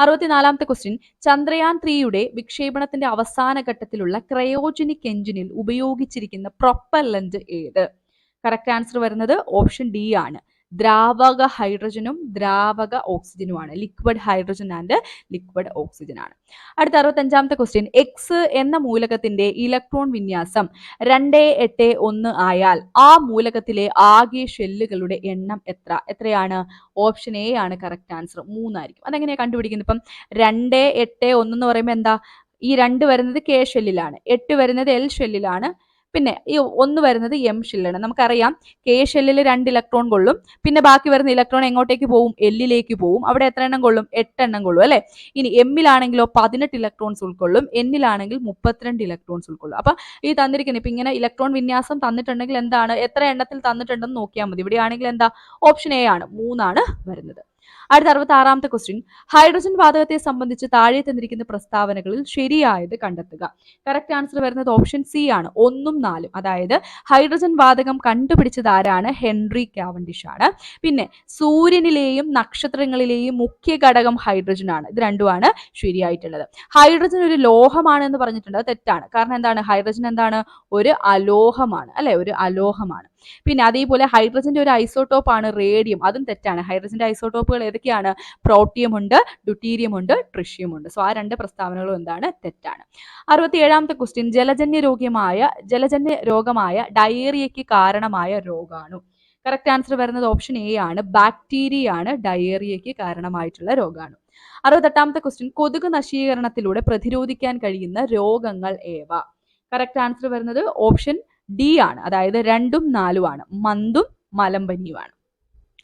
അറുപത്തിനാലാമത്തെ ക്വസ്റ്റ്യൻ ചന്ദ്രയാൻ ത്രീയുടെ വിക്ഷേപണത്തിന്റെ അവസാന ഘട്ടത്തിലുള്ള ക്രയോജനിക് എഞ്ചിനിൽ ഉപയോഗിച്ചിരിക്കുന്ന പ്രൊപ്പല്ലന്റ് ഏത്? കറക്റ്റ് ആൻസർ വരുന്നത് ഓപ്ഷൻ ഡി ആണ്. ദ്രാവക ഹൈഡ്രജനും ദ്രാവക ഓക്സിജനുമാണ്. Liquid hydrogen and liquid oxygen ആണ്. അടുത്ത അറുപത്തഞ്ചാമത്തെ ക്വസ്റ്റ്യൻ എക്സ് എന്ന മൂലകത്തിന്റെ ഇലക്ട്രോൺ വിന്യാസം രണ്ട് എട്ട് ഒന്ന് ആയാൽ ആ മൂലകത്തിലെ ആകെ ഷെല്ലുകളുടെ എണ്ണം എത്ര? എത്രയാണ്? ഓപ്ഷൻ എ ആണ് കറക്റ്റ് ആൻസർ മൂന്നായിരിക്കും. അതെങ്ങനെയാണ് കണ്ടുപിടിക്കുന്നത് ഇപ്പം? രണ്ട് എട്ട് ഒന്ന് എന്ന് പറയുമ്പോൾ എന്താ? ഈ രണ്ട് വരുന്നത് കെ ഷെല്ലിലാണ് എട്ട് വരുന്നത് എൽ ഷെല്ലിലാണ് പിന്നെ ഈ ഒന്ന് വരുന്നത് എം ഷെല്ലാണ് നമുക്കറിയാം കെ ഷെല്ലിൽ രണ്ട് ഇലക്ട്രോൺ കൊള്ളും. പിന്നെ ബാക്കി വരുന്ന ഇലക്ട്രോൺ എങ്ങോട്ടേക്ക് പോവും? എല്ലിലേക്ക് പോവും. അവിടെ എത്ര എണ്ണം കൊള്ളും? എട്ടെണ്ണം കൊള്ളും അല്ലെ? ഇനി എമ്മിലാണെങ്കിലോ പതിനെട്ട് ഇലക്ട്രോൺസ് ഉൾക്കൊള്ളും. എന്നിലാണെങ്കിൽ മുപ്പത്തിരണ്ട് ഇലക്ട്രോൺസ് ഉൾക്കൊള്ളും. അപ്പൊ ഈ തന്നിരിക്കുന്ന ഇപ്പൊ ഇങ്ങനെ ഇലക്ട്രോൺ വിന്യാസം തന്നിട്ടുണ്ടെങ്കിൽ എന്താണ്? എത്ര എണ്ണത്തിൽ തന്നിട്ടുണ്ടെന്ന് നോക്കിയാൽ മതി. ഇവിടെയാണെങ്കിൽ എന്താ? ഓപ്ഷൻ എ ആണ്. മൂന്നാണ് വരുന്നത്. അടുത്ത അറുപത്തി ആറാമത്തെ ക്വസ്റ്റ്യൻ ഹൈഡ്രജൻ വാതകത്തെ സംബന്ധിച്ച് താഴെ തന്നിരിക്കുന്ന പ്രസ്താവനകളിൽ ശരിയായത് കണ്ടെത്തുക. കറക്റ്റ് ആൻസർ വരുന്നത് ഓപ്ഷൻ സി ആണ്. ഒന്നും നാലും. അതായത് ഹൈഡ്രജൻ വാതകം കണ്ടുപിടിച്ചത് ആരാണ്? ഹെൻറി കാവൻഡിഷ് ആണ്. പിന്നെ സൂര്യനിലെയും നക്ഷത്രങ്ങളിലെയും മുഖ്യ ഘടകം ഹൈഡ്രജൻ ആണ്. ഇത് രണ്ടുമാണ് ശരിയായിട്ടുള്ളത്. ഹൈഡ്രജൻ ഒരു ലോഹമാണ് എന്ന് പറഞ്ഞിട്ടുണ്ട് തെറ്റാണ്. കാരണം എന്താണ്? ഹൈഡ്രജൻ എന്താണ്? ഒരു അലോഹമാണ്. അല്ലെ? ഒരു അലോഹമാണ്. പിന്നെ അതേപോലെ ഹൈഡ്രജന്റെ ഒരു ഐസോട്ടോപ്പ് ആണ് റേഡിയം. അതും തെറ്റാണ്. ഹൈഡ്രജന്റെ ഐസോട്ടോപ്പുകൾ ഏതൊക്കെയാണ്? പ്രോട്ടിയം ഉണ്ട് ഡ്യൂട്ടീരിയം ഉണ്ട് ട്രിഷ്യം ഉണ്ട്. സോ ആ രണ്ട് പ്രസ്താവനകളും എന്താണ്? തെറ്റാണ്. അറുപത്തി ഏഴാമത്തെ ക്വസ്റ്റ്യൻ ജലജന്യ രോഗ്യമായ ജലജന്യ രോഗമായ ഡയേറിയയ്ക്ക് കാരണമായ രോഗാണു. കറക്റ്റ് ആൻസർ വരുന്നത് ഓപ്ഷൻ എ ആണ്. ബാക്ടീരിയ ആണ് ഡയേറിയയ്ക്ക് കാരണമായിട്ടുള്ള രോഗാണു. അറുപത്തെട്ടാമത്തെ ക്വസ്റ്റ്യൻ കൊതുക് നശീകരണത്തിലൂടെ പ്രതിരോധിക്കാൻ കഴിയുന്ന രോഗങ്ങൾ ഏവ? കറക്റ്റ് ആൻസർ വരുന്നത് ഓപ്ഷൻ ഡി ആണ്. അതായത് രണ്ടും നാലുമാണ് മന്തും മലമ്പനിയുമാണ്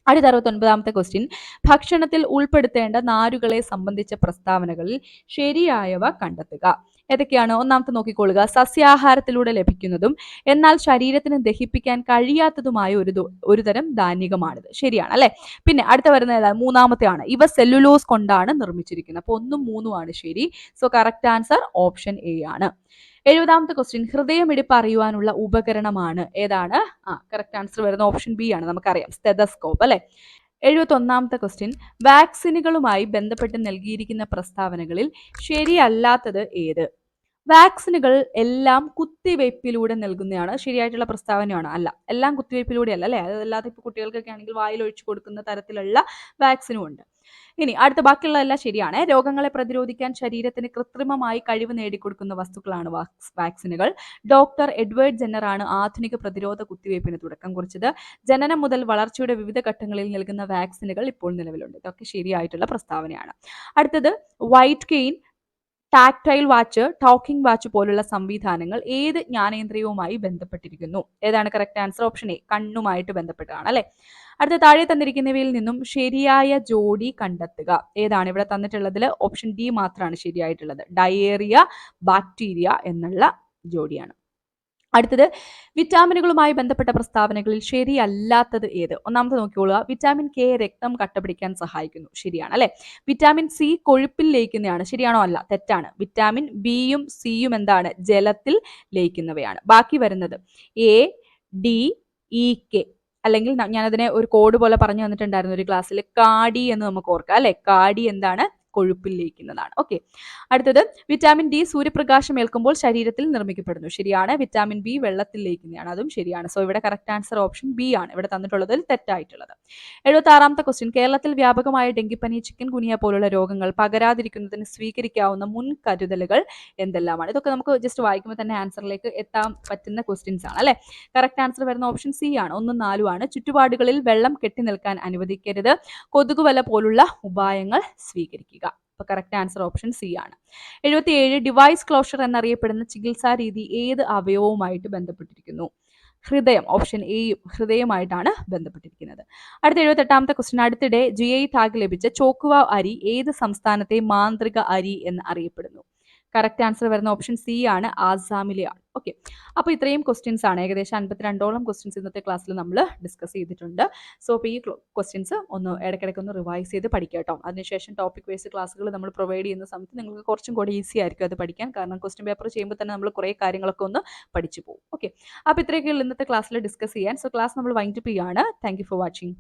അടുത്ത അറുപത്തൊൻപതാമത്തെ ക്വസ്റ്റ്യൻ ഭക്ഷണത്തിൽ ഉൾപ്പെടുത്തേണ്ട നാരുകളെ സംബന്ധിച്ച പ്രസ്താവനകളിൽ ശരിയായവ കണ്ടെത്തുക. ഏതൊക്കെയാണ്? ഒന്നാമത്തെ നോക്കിക്കൊള്ളുക. സസ്യാഹാരത്തിലൂടെ ലഭിക്കുന്നതും എന്നാൽ ശരീരത്തിന് ദഹിപ്പിക്കാൻ കഴിയാത്തതുമായ ഒരു ഒരു തരം ധാന്യകമാണിത്. ശരിയാണ് അല്ലെ? പിന്നെ അടുത്ത വരുന്ന ഏതാണ് മൂന്നാമത്തെ ആണ്. ഇവ സെല്ലുലോസ് കൊണ്ടാണ് നിർമ്മിച്ചിരിക്കുന്നത്. അപ്പൊ ഒന്നും മൂന്നുമാണ് ശരി. So correct answer option A ആണ്. എഴുപതാമത്തെ ക്വസ്റ്റ്യൻ ഹൃദയമിടിപ്പ് അറിയുവാനുള്ള ഉപകരണമാണ്. ഏതാണ്? ആ കറക്റ്റ് ആൻസർ വരുന്ന ഓപ്ഷൻ ബി ആണ്. നമുക്കറിയാം. സ്റ്റെതസ്കോപ്പ് അല്ലെ? എഴുപത്തി ഒന്നാമത്തെ ക്വസ്റ്റ്യൻ വാക്സിനുകളുമായി ബന്ധപ്പെട്ട് നൽകിയിരിക്കുന്ന പ്രസ്താവനകളിൽ ശരിയല്ലാത്തത് ഏത്? വാക്സിനുകൾ എല്ലാം കുത്തിവയ്പ്പിലൂടെ നൽകുന്നതാണ് ശരിയായിട്ടുള്ള പ്രസ്താവനയാണ്. അല്ല എല്ലാം കുത്തിവയ്പ്പിലൂടെ അല്ല? അല്ലേ അതല്ലാതെ ഇപ്പോൾ കുട്ടികൾക്കൊക്കെ ആണെങ്കിൽ വായിൽ ഒഴിച്ചു കൊടുക്കുന്ന തരത്തിലുള്ള വാക്സിനും ഉണ്ട്. ഇനി അടുത്ത ബാക്കിയുള്ള എല്ലാം ശരിയാണ്. രോഗങ്ങളെ പ്രതിരോധിക്കാൻ ശരീരത്തിന് കൃത്രിമമായി കഴിവ് നേടിക്കൊടുക്കുന്ന വസ്തുക്കളാണ് വാക്സിനുകൾ. ഡോക്ടർ എഡ്വേർഡ് ജെന്നറാണ് ആധുനിക പ്രതിരോധ കുത്തിവയ്പ്പിന് തുടക്കം കുറിച്ചത്. ജനനം മുതൽ വളർച്ചയുടെ വിവിധ ഘട്ടങ്ങളിൽ നൽകുന്ന വാക്സിനുകൾ ഇപ്പോൾ നിലവിലുണ്ട്. ഇതൊക്കെ ശരിയായിട്ടുള്ള പ്രസ്താവനയാണ്. അടുത്തത് white cane tactile watch talking watch പോലുള്ള സംവിധാനങ്ങൾ ഏത് ജ്ഞാനേന്ദ്രിയവുമായി ബന്ധപ്പെട്ടിരിക്കുന്നു? ഏതാണ് കറക്റ്റ് ആൻസർ ഓപ്ഷൻ എ കണ്ണുമായിട്ട് ബന്ധപ്പെട്ടതാണ് അല്ലെ? അടുത്ത താഴെ തന്നിരിക്കുന്നവയിൽ നിന്നും ശരിയായ ജോഡി കണ്ടെത്തുക. ഏതാണ് ഇവിടെ തന്നിട്ടുള്ളതിൽ? ഓപ്ഷൻ ഡി മാത്രമാണ് ശരിയായിട്ടുള്ളത്. ഡയേറിയ ബാക്ടീരിയ എന്നുള്ള ജോഡിയാണ്. അടുത്തത് വിറ്റാമിനുകളുമായി ബന്ധപ്പെട്ട പ്രസ്താവനകളിൽ ശരിയല്ലാത്തത് ഏത്? ഒന്നാമത് നോക്കിക്കൊള്ളുക വിറ്റാമിൻ കെ രക്തം കട്ടപിടിക്കാൻ സഹായിക്കുന്നു. ശരിയാണ് അല്ലെ? വിറ്റാമിൻ സി കൊഴുപ്പിൽ ലയിക്കുന്നതാണ്. ശരിയാണോ അല്ല? തെറ്റാണ്. വിറ്റാമിൻ ബിയും സിയും എന്താണ്? ജലത്തിൽ ലയിക്കുന്നവയാണ്. ബാക്കി വരുന്നത് എ ഡി ഇ കെ. അല്ലെങ്കിൽ ഞാനതിനെ ഒരു കോഡ് പോലെ പറഞ്ഞു തന്നിട്ടുണ്ടായിരുന്നു ഒരു ക്ലാസ്സിൽ. കാടി എന്ന് നമുക്ക് ഓർക്കാം അല്ലെ? കാടി എന്താണ്? കൊഴുപ്പിൽ ലയിക്കുന്നതാണ് ഓക്കെ അടുത്തത് വിറ്റാമിൻ ഡി സൂര്യപ്രകാശം ഏൽക്കുമ്പോൾ ശരീരത്തിൽ നിർമ്മിക്കപ്പെടുന്നു. ശരിയാണ്. വിറ്റാമിൻ ബി വെള്ളത്തിൽ ലയിക്കുന്നതാണ് അതും ശരിയാണ്. സോ ഇവിടെ കറക്റ്റ് ആൻസർ ഓപ്ഷൻ ബി ആണ്. ഇവിടെ തന്നിട്ടുള്ളതിൽ തെറ്റായിട്ടുള്ളത്. എഴുപത്തി ആറാമത്തെ ക്വസ്റ്റ്യൻ കേരളത്തിൽ വ്യാപകമായ ഡെങ്കിപ്പനി ചിക്കൻ ഗുനിയ പോലുള്ള രോഗങ്ങൾ പകരാതിരിക്കുന്നതിന് സ്വീകരിക്കാവുന്ന മുൻകരുതലുകൾ എന്തെല്ലാമാണ്? ഇതൊക്കെ നമുക്ക് ജസ്റ്റ് വായിക്കുമ്പോൾ തന്നെ ആൻസറിലേക്ക് എത്താൻ പറ്റുന്ന ക്വസ്റ്റ്യൻസ് ആണ് അല്ലെ? കറക്റ്റ് ആൻസർ വരുന്ന ഓപ്ഷൻ സി ആണ്. ഒന്നും നാലും ആണ്. ചുറ്റുപാടുകളിൽ വെള്ളം കെട്ടി നിൽക്കാൻ അനുവദിക്കരുത് കൊതുകുവല പോലുള്ള ഉപായങ്ങൾ സ്വീകരിക്കുക. അപ്പൊ കറക്റ്റ് ആൻസർ ഓപ്ഷൻ സി ആണ്. എഴുപത്തി ഏഴ് ഡിവൈസ് ക്ലോഷർ എന്നറിയപ്പെടുന്ന ചികിത്സാ രീതി ഏത് അവയവവുമായിട്ട് ബന്ധപ്പെട്ടിരിക്കുന്നു? ഹൃദയം ഓപ്ഷൻ എയും ഹൃദയമായിട്ടാണ് ബന്ധപ്പെട്ടിരിക്കുന്നത്. അടുത്ത എഴുപത്തെട്ടാമത്തെ ക്വസ്റ്റ്യൻ അടുത്തിടെ ജി ഐ ടാഗ് ലഭിച്ച ചോക്കുവാവ് അരി ഏത് സംസ്ഥാനത്തെ മാന്ത്രിക അരി എന്ന് അറിയപ്പെടുന്നു? കറക്റ്റ് ആൻസർ വരുന്ന ഓപ്ഷൻ സി ആണ് ആസാമിലെയാണ്. ഓക്കെ അപ്പോൾ ഇത്രയും ക്വസ്റ്റ്യൻസ് ആണ്. ഏകദേശം അൻപത്തിരണ്ടോളം ക്വസ്റ്റ്യൻസ് ഇന്നത്തെ ക്ലാസ്സിൽ നമ്മൾ ഡിസ്കസ് ചെയ്തിട്ടുണ്ട്. സോ അപ്പോൾ ഈ ക്വസ്റ്റ്യൻസ് ഒന്ന് ഇടയ്ക്കിടയ്ക്ക് ഒന്ന് റിവൈസ് ചെയ്ത് പഠിക്കുക കേട്ടോ. അതിനുശേഷം ടോപ്പിക് വൈസ് ക്ലാസ്സുകൾ നമ്മൾ പ്രൊവൈഡ് ചെയ്യുന്ന സമയത്ത് നിങ്ങൾക്ക് കുറച്ചും കൂടി ഈസി ആയിരിക്കും അത് പഠിക്കാൻ. കാരണം ക്വസ്റ്റ്യൻ പേപ്പർ ചെയ്യുമ്പോൾ തന്നെ നമ്മൾ കുറേ കാര്യങ്ങളൊക്കെ ഒന്ന് പഠിച്ചു പോകും. ഓക്കെ അപ്പോൾ ഇത്രയൊക്കെയുള്ള ഇന്നത്തെ ക്ലാസ്സിൽ ഡിസ്കസ് ചെയ്യാൻ. സോ ക്ലാസ് നമ്മൾ വൈൻഡപ്പ് ചെയ്യാണ്. Thank for watching